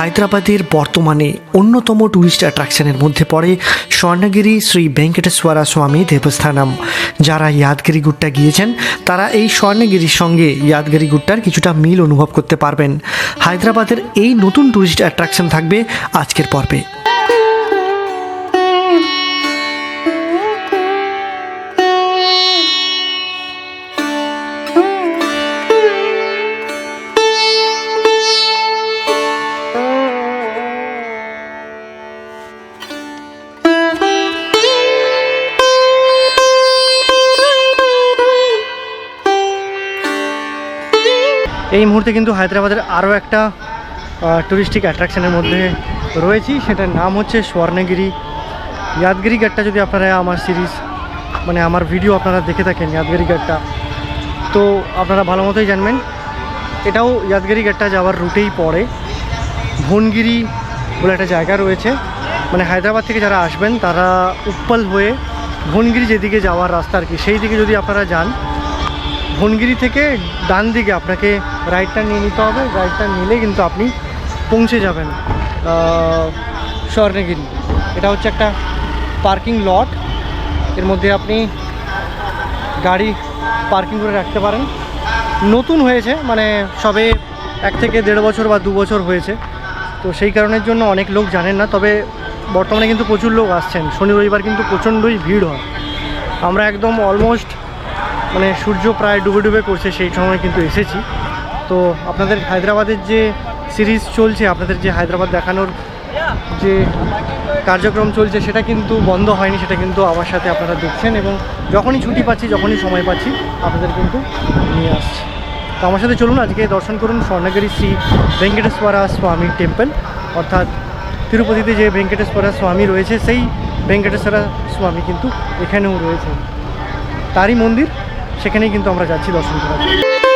হায়দ্রাবাদের বর্তমানে অন্যতম ট্যুরিস্ট অ্যাট্রাকশনের মধ্যে পড়ে স্বর্ণগিরি শ্রী ভেঙ্কটেশ্বরা স্বামী দেবস্থানম। যারা ইয়াদগিরি গুট্টা গিয়েছেন, তারা এই স্বর্ণগিরির সঙ্গে ইয়াদগিরি গুট্টার কিছুটা মিল অনুভব করতে পারবেন। হায়দ্রাবাদের এই নতুন ট্যুরিস্ট অ্যাট্রাকশন থাকবে আজকের পর্বে। এই মুহূর্তে কিন্তু হায়দ্রাবাদের আরও একটা টুরিস্টিক অ্যাট্রাকশানের মধ্যে রয়েছি। সেটার নাম হচ্ছে স্বর্ণগিরি। ইয়াদগিরি গাটটা যদি আপনারা আমার সিরিজ মানে আমার ভিডিও আপনারা দেখে থাকেন, ইয়াদগিরি গাটটা তো আপনারা ভালো মতোই জানবেন, এটাও ইয়াদগিরি গাটটা যাওয়ার রুটেই পড়ে। ভনগিরি বলে একটা জায়গা রয়েছে। মানে হায়দ্রাবাদ থেকে যারা আসবেন, তারা উপ্পল হয়ে ভনগিরি যেদিকে যাওয়ার রাস্তা আর কি সেই দিকে যদি আপনারা যান ভনগিরি থেকে ডান দিকে আপনাকে রাইটটা নিয়ে নিতে হবে। রাইটটা নিলে কিন্তু আপনি পৌঁছে যাবেন স্বর্ণগিরি। এটা হচ্ছে একটা পার্কিং লট এর মধ্যে আপনি গাড়ি পার্কিং করে রাখতে পারেন। নতুন হয়েছে মানে সবে এক থেকে দেড় বছর বা দু বছর হয়েছে। তো সেই কারণের জন্য অনেক লোক জানেন না, তবে বর্তমানে কিন্তু প্রচুর লোক আসছেন। শনি রবিবার কিন্তু প্রচণ্ডই ভিড় হয়। আমরা একদম অলমোস্ট মানে সূর্য প্রায় ডুবে ডুবে করছে সেই সময় কিন্তু এসেছি। তো আপনাদের হায়দ্রাবাদের যে সিরিজ চলছে, আপনাদের যে হায়দ্রাবাদ দেখানোর যে কার্যক্রম চলছে, সেটা কিন্তু বন্ধ হয়নি, সেটা কিন্তু আমার সাথে আপনারা দেখছেন এবং যখনই ছুটি পাচ্ছি, যখনই সময় পাচ্ছি, আপনাদের কিন্তু নিয়ে আসছি। তো আমার সাথে চলুন, আজকে দর্শন করুন স্বর্ণগিরি শ্রী ভেঙ্কটেশ্বরা স্বামী টেম্পল, অর্থাৎ তিরুপতিতে যে ভেঙ্কটেশ্বরা স্বামী রয়েছে, সেই ভেঙ্কটেশ্বরা স্বামী কিন্তু এখানেও রয়েছে তারই মন্দির সেখানেই কিন্তু আমরা যাচ্ছি দর্শন করার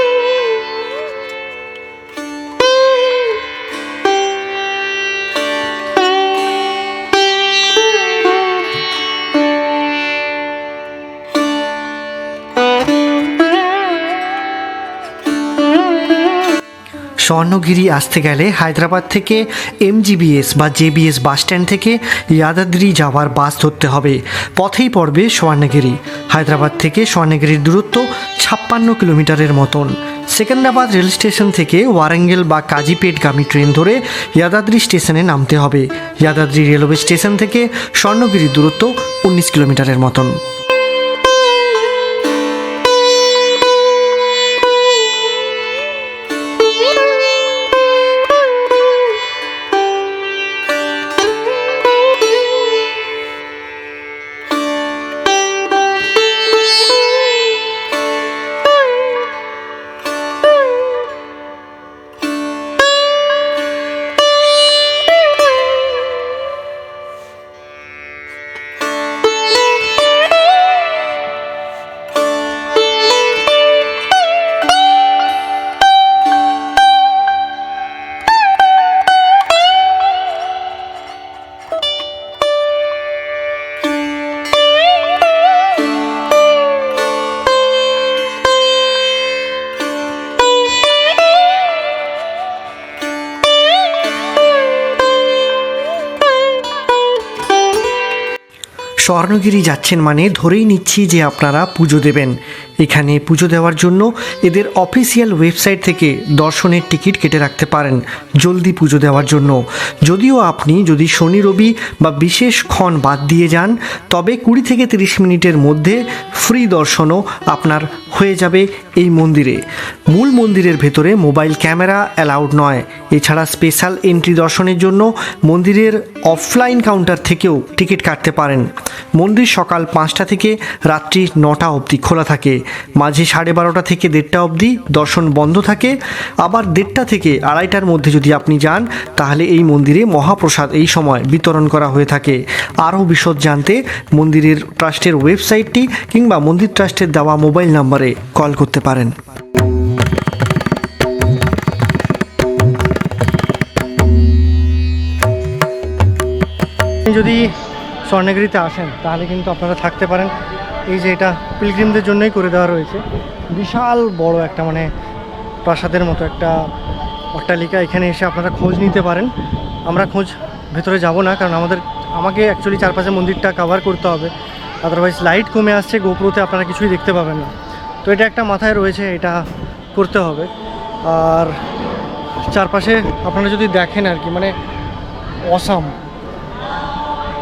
স্বর্ণগিরি আসতে গেলে হায়দ্রাবাদ থেকে এমজিবিএস বা জেবিএস বাস স্ট্যান্ড থেকে ইয়াদাদ্রি যাওয়ার বাস ধরতে হবে। পথেই পড়বে স্বর্ণগিরি। হায়দ্রাবাদ থেকে স্বর্ণগিরির দূরত্ব ছাপ্পান্ন কিলোমিটারের মতন। সেকেন্দ্রাবাদ রেল স্টেশন থেকে ওয়ারাঙ্গেল বা কাজীপেটগামী ট্রেন ধরে ইয়াদাদ্রি স্টেশনে নামতে হবে। ইয়াদাদ্রি রেলওয়ে স্টেশন থেকে স্বর্ণগিরির দূরত্ব উনিশ কিলোমিটারের মতন। স্বর্ণগিরি যাচ্ছেন মানে ধরেই নিচ্ছি যে আপনারা পুজো দেবেন। এখানে পুজো দেওয়ার জন্য এদের অফিসিয়াল ওয়েবসাইট থেকে দর্শনের টিকিট কেটে রাখতে পারেন জলদি পুজো দেওয়ার জন্য। যদিও আপনি যদি শনি, রবি বা বিশেষ ক্ষণ বাদ দিয়ে যান, তবে কুড়ি থেকে তিরিশ মিনিটের মধ্যে ফ্রি দর্শনও আপনার হয়ে যাবে এই মন্দিরে। মূল মন্দিরের ভেতরে মোবাইল ক্যামেরা অ্যালাউড নয়। এছাড়া স্পেশাল এন্ট্রি দর্শনের জন্য মন্দিরের অফলাইন কাউন্টার থেকেও টিকিট কাটতে পারেন। মন্দির সকাল পাঁচটা থেকে রাত্রি নটা অবধি খোলা থাকে। মাঝে সাড়ে বারোটা থেকে দেড়টা অবধি দর্শন বন্ধ থাকে। আবার দেড়টা থেকে আড়াইটার মধ্যে যদি আপনি যান, তাহলে এই মন্দিরে মহাপ্রসাদ এই সময় বিতরণ করা হয়ে থাকে। আরও বিশদ জানতে মন্দিরের ট্রাস্টের ওয়েবসাইটটি কিংবা মন্দির ট্রাস্টের দেওয়া মোবাইল নম্বরে কল করতে পারেন। যদি স্বর্ণগিরিতে আসেন, তাহলে কিন্তু আপনারা থাকতে পারেন। এই যে এটা পিলগ্রিমদের জন্যই করে দেওয়া রয়েছে। বিশাল বড় একটা মানে প্রাসাদের মতো একটা অট্টালিকা। এখানে এসে আপনারা খোঁজ নিতে পারেন। আমরা খোঁজ ভেতরে যাব না, কারণ আমাদের, আমাকে অ্যাকচুয়ালি চারপাশে মন্দিরটা কভার করতে হবে। আদারওয়াইজ লাইট কমে আসছে গোপ্রোতে আপনারা কিছুই দেখতে পাবেন না। তো এটা একটা মাথায় রয়েছে, এটা করতে হবে। আর চারপাশে আপনারা যদি দেখেন আর কি মানে অসাম।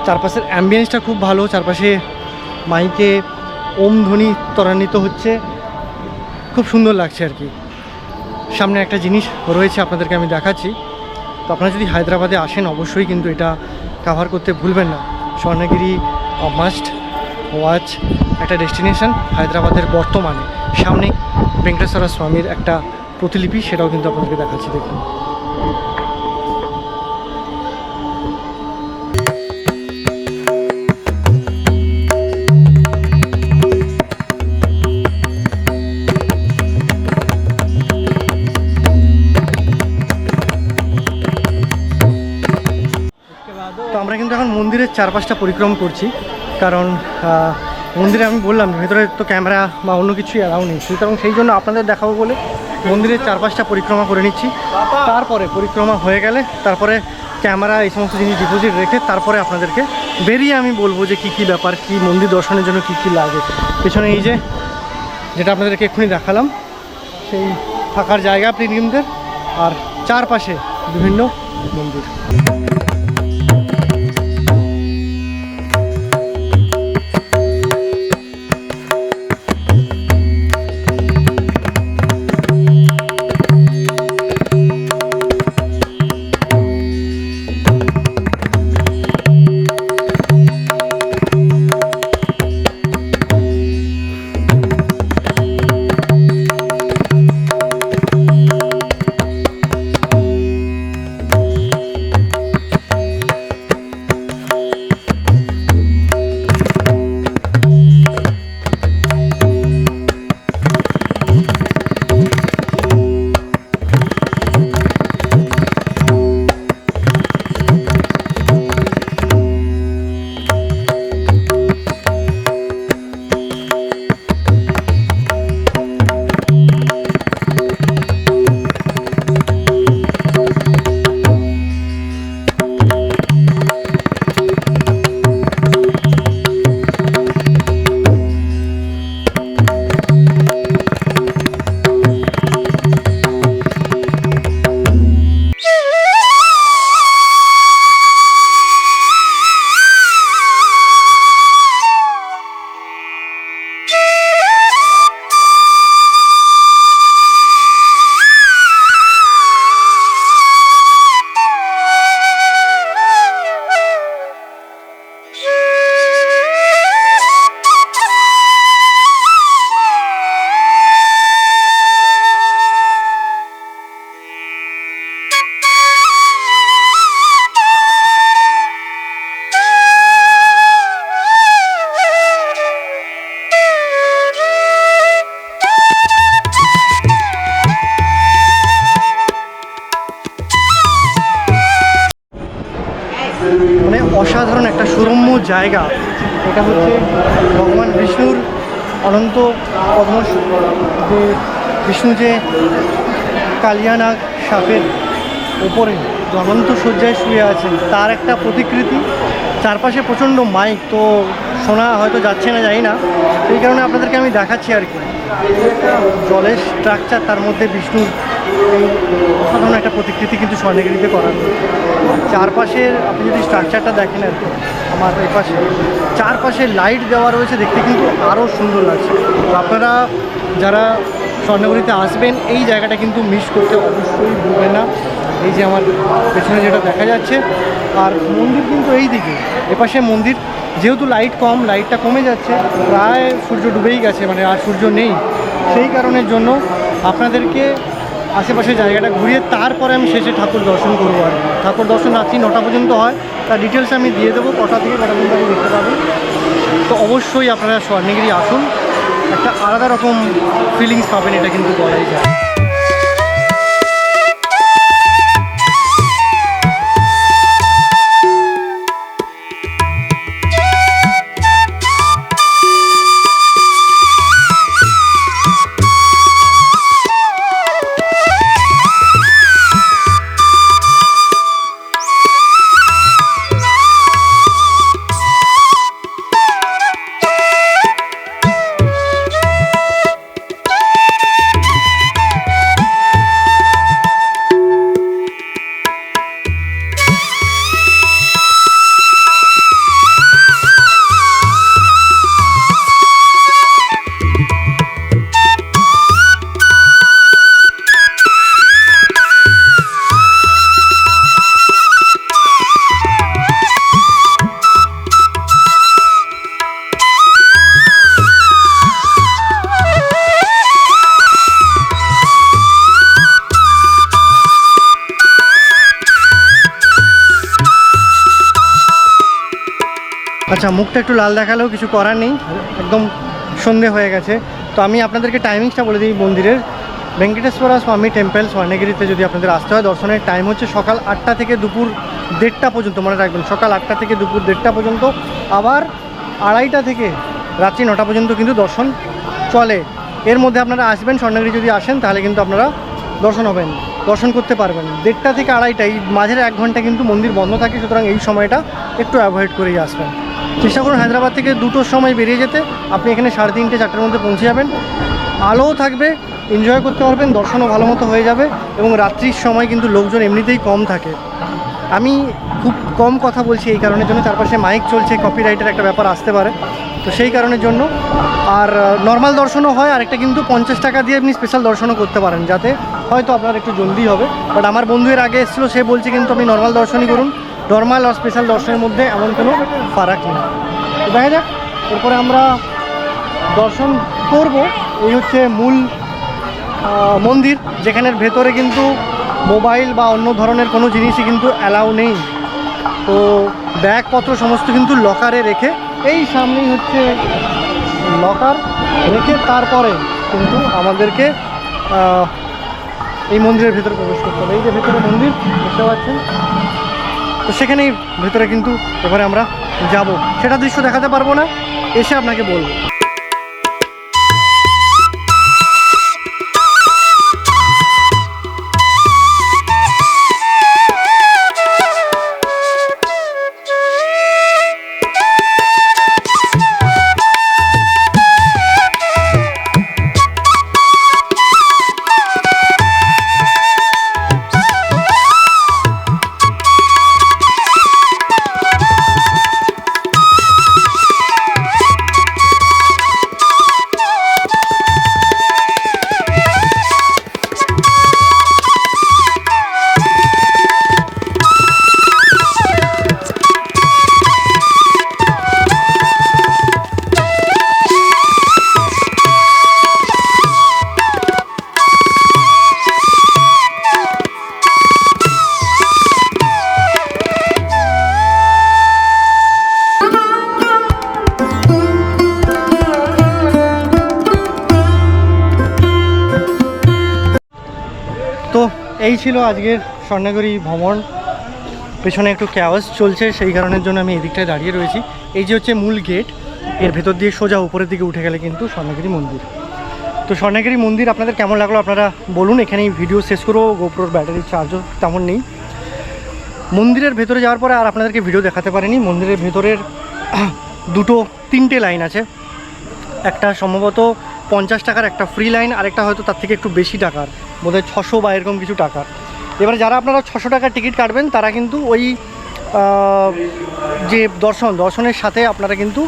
চারপাশের অ্যাম্বিয়েন্সটা খুব ভালো, চারপাশে মাইকে ওম ধ্বনি ত্বরান্বিত হচ্ছে। খুব সুন্দর লাগছে আর কি। সামনে একটা জিনিস রয়েছে আপনাদেরকে আমি দেখাচ্ছি। তো আপনারা যদি হায়দ্রাবাদে আসেন, অবশ্যই কিন্তু এটা কাভার করতে ভুলবেন না। স্বর্ণগিরি মাস্ট ওয়াচ একটা ডেস্টিনেশন হায়দ্রাবাদের বর্তমানে। সামনে ভেঙ্কটেশ্বর স্বামীর একটা প্রতিলিপি, সেটাও কিন্তু আপনাদেরকে দেখাচ্ছি, দেখুন। মন্দিরের চারপাশটা পরিক্রম করছি। কারণ মন্দিরে আমি বললাম, ভেতরে তো ক্যামেরা বা অন্য কিছুই অ্যালাউ নেই। সুতরাং সেই জন্য আপনাদের দেখাবো বলে মন্দিরের চারপাশটা পরিক্রমা করে নিচ্ছি। তারপরে পরিক্রমা হয়ে গেলে তারপরে ক্যামেরা, এই সমস্ত জিনিস ডিপোজিট রেখে তারপরে আপনাদেরকে বেরিয়ে আমি বলব যে কী কী ব্যাপার, কী মন্দির দর্শনের জন্য কী কী লাগে। পেছনে এই যে, যেটা আপনাদেরকে এক্ষুনি দেখালাম, সেই থাকার জায়গা পিলগ্রিমদের আর চারপাশে বিভিন্ন মন্দির। মানে অসাধারণ একটা সুরম্য জায়গা। এটা হচ্ছে ভগবান বিষ্ণুর অনন্ত পদ্ম যে বিষ্ণু যে কালিয়ানাগ সাপের ওপরে অনন্ত শয্যায় শুয়ে আছেন, তার একটা প্রতিকৃতি, চারপাশে প্রচণ্ড মাইক, তো শোনা হয়তো যাচ্ছে না, জানি না। সেই কারণে আপনাদেরকে আমি দেখাচ্ছি আর কি। একটা জলের স্ট্রাকচার তার মধ্যে বিষ্ণুর অসাধারণ একটা প্রতিকৃতি কিন্তু স্বর্ণগিরিতে করানো চারপাশের, আপনি যদি স্ট্রাকচারটা দেখেন আর আমার এই পাশে, চারপাশে লাইট দেওয়া রয়েছে দেখতে কিন্তু আরও সুন্দর লাগছে। তো আপনারা যারা স্বর্ণগিরিতে আসবেন, এই জায়গাটা কিন্তু মিস করতে অবশ্যই ভুলবেন না। এই যে আমার পেছনে যেটা দেখা যাচ্ছে, আর মন্দির কিন্তু এই দিকে এপাশে মন্দির। যেহেতু লাইট কম লাইটটা কমে যাচ্ছে, প্রায় সূর্য ডুবেই গেছে মানে আর সূর্য নেই। সেই কারণের জন্য আপনাদেরকে আশেপাশে জায়গাটা ঘুরিয়ে তারপরে আমি শেষে ঠাকুর দর্শন করব আর ঠাকুর দর্শন রাত্রি নটা পর্যন্ত হয়। তার ডিটেলস আমি দিয়ে দেবো, কটা থেকে কটা পর্যন্ত আপনি দেখতে পাবেন। তো অবশ্যই আপনারা স্বর্ণগিরি আসুন। একটা আলাদা রকম ফিলিংস পাবেন, এটা কিন্তু বলাই যায়। আচ্ছা মুখটা একটু লাল দেখালেও কিছু করার নেই। একদম সন্ধে হয়ে গেছে। তো আমি আপনাদেরকে টাইমিংসটা বলে দিই মন্দিরের। ভেঙ্কটেশ্বরা স্বামী টেম্পল স্বর্ণগিরিতে যদি আপনাদের আসতে হয়, দর্শনের টাইম হচ্ছে সকাল আটটা থেকে দুপুর দেড়টা পর্যন্ত, মনে রাখবেন, সকাল আটটা থেকে দুপুর দেড়টা পর্যন্ত। আবার আড়াইটা থেকে রাত্রি নটা পর্যন্ত কিন্তু দর্শন চলে। এর মধ্যে আপনারা আসবেন, স্বর্ণগিরি যদি আসেন, তাহলে কিন্তু আপনারা দর্শন হবেন, দর্শন করতে পারবেন। দেড়টা থেকে আড়াইটা, এই মাঝের এক ঘণ্টা কিন্তু মন্দির বন্ধ থাকে, সুতরাং এই সময়টা একটু অ্যাভয়েড করেই আসবেন। চেষ্টা করুন হায়দ্রাবাদ থেকে দুটোর সময় বেরিয়ে যেতে। আপনি এখানে সাড়ে তিনটে, চারটের মধ্যে পৌঁছে যাবেন। আলোও থাকবে এনজয় করতে পারবেন, দর্শনও ভালো মতো হয়ে যাবে এবং রাত্রির সময় কিন্তু লোকজন এমনিতেই কম থাকে। আমি খুব কম কথা বলছি এই কারণের জন্য, চারপাশে মাইক চলছে কপিরাইটের একটা ব্যাপার আসতে পারে। তো সেই কারণের জন্য। আর নর্মাল দর্শনও হয় আর একটা কিন্তু পঞ্চাশ টাকা দিয়ে আপনি স্পেশাল দর্শনও করতে পারেন, যাতে হয়তো আপনার একটু জলদি হবে। বাট আমার বন্ধু এর আগে এসেছিল, সে বলছে কিন্তু আপনি নর্মাল দর্শনই করুন। নর্মাল আর স্পেশাল দর্শনের মধ্যে এমন কোনো ফারাক নেই। দেখা যাক, এরপরে আমরা দর্শন করব। এই হচ্ছে মূল মন্দির যেখানের ভেতরে কিন্তু মোবাইল বা অন্য ধরনের কোনো জিনিসই কিন্তু অ্যালাউ নেই। তো ব্যাগপত্র সমস্ত কিন্তু লকারে রেখে, এই সামনেই হচ্ছে লকার রেখে তারপরে কিন্তু আমাদেরকে এই মন্দিরের ভেতরে প্রবেশ করতে হবে। এই যে ভেতরে মন্দির বুঝতে পারছেন তো সেখানেই ভেতরে কিন্তু এবারে আমরা যাব। সেটা দৃশ্য দেখাতে পারব না, এসে আপনাকে বলব। এই ছিল আজকের স্বর্ণাগরী ভ্রমণ। পেছনে একটু ক্যাওয়াস চলছে, সেই কারণের জন্য আমি এদিকটায় দাঁড়িয়ে রয়েছি। এই যে হচ্ছে মূল গেটের ভেতর দিয়ে সোজা উপরের দিকে উঠে গেলে কিন্তু স্বর্ণাগিরি মন্দির। তো স্বর্ণাগিরি মন্দির আপনাদের কেমন লাগল আপনারা বলুন, এখানেই ভিডিও শেষ করব গোপ্রোর ব্যাটারি চার্জও তেমন নেই। মন্দিরের ভেতরে যাওয়ার পরে আর আপনাদেরকে ভিডিও দেখাতে পারিনি। মন্দিরের ভেতরের দুটো, তিনটে লাইন আছে। একটা সম্ভবত পঞ্চাশ টাকার একটা ফ্রি লাইন আরেকটা হয়তো তার থেকে একটু বেশি টাকার, বোধহয় ছশো বা এরকম কিছু টাকার। এবারে যারা আপনারা ছশো টাকার টিকিট কাটবেন, তারা কিন্তু ওই যে দর্শন, দর্শনের সাথে আপনারা কিন্তু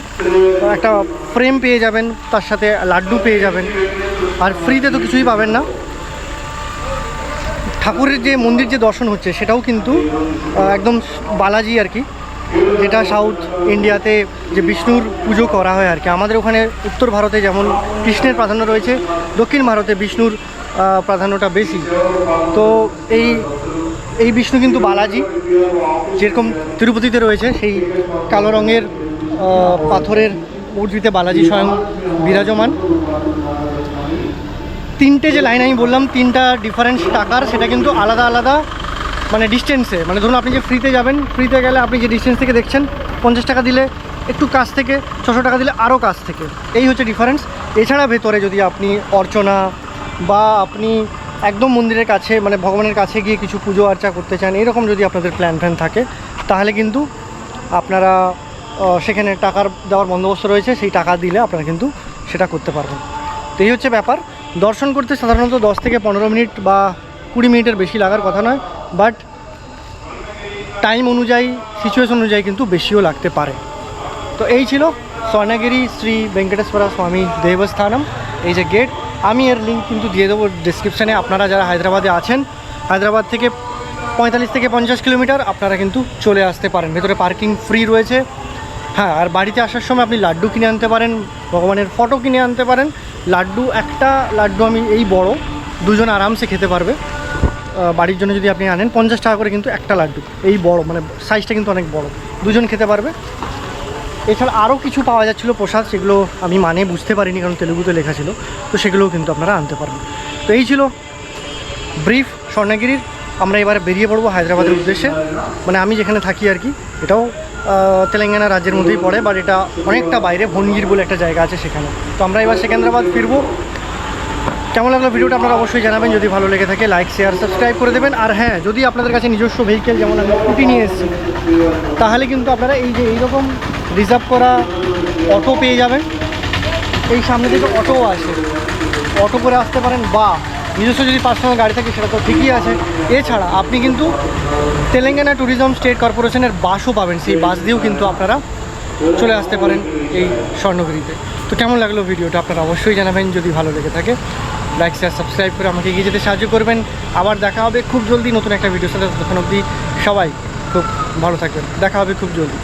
একটা ফ্রেম পেয়ে যাবেন, তার সাথে লাড্ডু পেয়ে যাবেন। আর ফ্রিতে তো কিছুই পাবেন না। ঠাকুরের যে মন্দির যে দর্শন হচ্ছে, সেটাও কিন্তু একদম বালাজি আর কি। যেটা সাউথ ইন্ডিয়াতে যে বিষ্ণুর পুজো করা হয় আর কি। আমাদের ওখানে উত্তর ভারতে যেমন কৃষ্ণের প্রাধান্য রয়েছে, দক্ষিণ ভারতে বিষ্ণুর প্রাধান্যটা বেশি। তো এই এই বিষ্ণু কিন্তু বালাজি, যেরকম তিরুপতিতে রয়েছে, সেই কালো রঙের পাথরের মূর্তিতে বালাজি স্বয়ং বিরাজমান। তিনটে যে লাইন আমি বললাম, তিনটা ডিফারেন্স টাকার, সেটা কিন্তু আলাদা আলাদা মানে ডিস্টেন্সে মানে ধরুন আপনি যে ফ্রিতে যাবেন ফ্রিতে গেলে আপনি যে ডিস্টেন্স থেকে দেখছেন, পঞ্চাশ টাকা দিলে একটু কাছ থেকে, ছশো টাকা দিলে আরও কাছ থেকে। এই হচ্ছে ডিফারেন্স এছাড়া ভেতরে যদি আপনি অর্চনা বা আপনি একদম মন্দিরের কাছে মানে ভগবানের কাছে গিয়ে কিছু পুজো আর্চা করতে চান, এরকম যদি আপনাদের প্ল্যান ফ্যান থাকে, তাহলে কিন্তু আপনারা সেখানে টাকার দেওয়ার বন্দোবস্ত রয়েছে, সেই টাকা দিলে আপনারা কিন্তু সেটা করতে পারবেন। তো এই হচ্ছে ব্যাপার। দর্শন করতে সাধারণত দশ থেকে পনেরো মিনিট বা কুড়ি মিনিটের বেশি লাগার কথা নয়। বাট টাইম অনুযায়ী সিচুয়েশন অনুযায়ী কিন্তু বেশিও লাগতে পারে। তো এই ছিল স্বর্ণগিরি শ্রী ভেঙ্কটেশ্বরা স্বামী দেবস্থানম। এই যে গেট আমি এর লিঙ্ক কিন্তু দিয়ে দেবো ডিসক্রিপশানে আপনারা যারা হায়দ্রাবাদে আছেন, হায়দ্রাবাদ থেকে পঁয়তাল্লিশ থেকে পঞ্চাশ কিলোমিটার আপনারা কিন্তু চলে আসতে পারেন। ভেতরে পার্কিং ফ্রি রয়েছে। হ্যাঁ আর বাড়িতে আসার সময় আপনি লাড্ডু কিনে আনতে পারেন, ভগবানের ফটো কিনে আনতে পারেন। লাড্ডু একটা, লাড্ডু আমি এই বড়, দুজন আরামসে খেতে পারবে। বাড়ির জন্য যদি আপনি আনেন, পঞ্চাশ টাকা করে কিন্তু একটা লাড্ডু। এই বড় মানে সাইজটা কিন্তু অনেক বড়। দুজন খেতে পারবে। এছাড়া আরও কিছু পাওয়া যাচ্ছিল প্রসাদ, সেগুলো আমি মানে বুঝতে পারিনি, কারণ তেলেগুতে লেখা ছিল। তো সেগুলোও কিন্তু আপনারা আনতে পারবেন। তো এই ছিল ব্রিফ স্বর্ণগিরির। আমরা এবারে বেরিয়ে পড়ব হায়দ্রাবাদের উদ্দেশ্যে। মানে আমি যেখানে থাকি আর কি, এটাও তেলেঙ্গানা রাজ্যের মধ্যেই পড়ে বাট এটা অনেকটা বাইরে, ভনগির বলে একটা জায়গা আছে সেখানে। তো আমরা এবার সেকেন্দ্রাবাদ ফিরবো। কেমন লাগল ভিডিওটা আপনারা অবশ্যই জানাবেন। যদি ভালো লেগে থাকে লাইক শেয়ার সাবস্ক্রাইব করে দেবেন। আর হ্যাঁ যদি আপনাদের কাছে নিজস্ব ভেহিকেল যেমন আমি স্কুটি নিয়ে এসেছি, তাহলে কিন্তু আপনারা এই যে এইরকম রিজার্ভ করা অটো পেয়ে যাবেন। এই সামনে থেকে অটোও আছে অটো করে আসতে পারেন বা নিজস্ব যদি পার্সোনাল গাড়ি থাকে, সেটা তো ঠিকই আছে। এছাড়া আপনি কিন্তু তেলেঙ্গানা ট্যুরিজম স্টেট কর্পোরেশনের বাসও পাবেন। সেই বাস দিয়েও কিন্তু আপনারা চলে আসতে পারেন এই স্বর্ণগিরিতে। তো কেমন লাগল ভিডিওটা আপনারা অবশ্যই জানাবেন। যদি ভালো লেগে থাকে লাইক শেয়ার সাবস্ক্রাইব করে আমাকে এগিয়ে যেতে সাহায্য করবেন। আবার দেখা হবে খুব জলদি নতুন একটা ভিডিওর সাথে। তখন অবধি সবাই খুব ভালো থাকবেন। দেখা হবে খুব জলদি।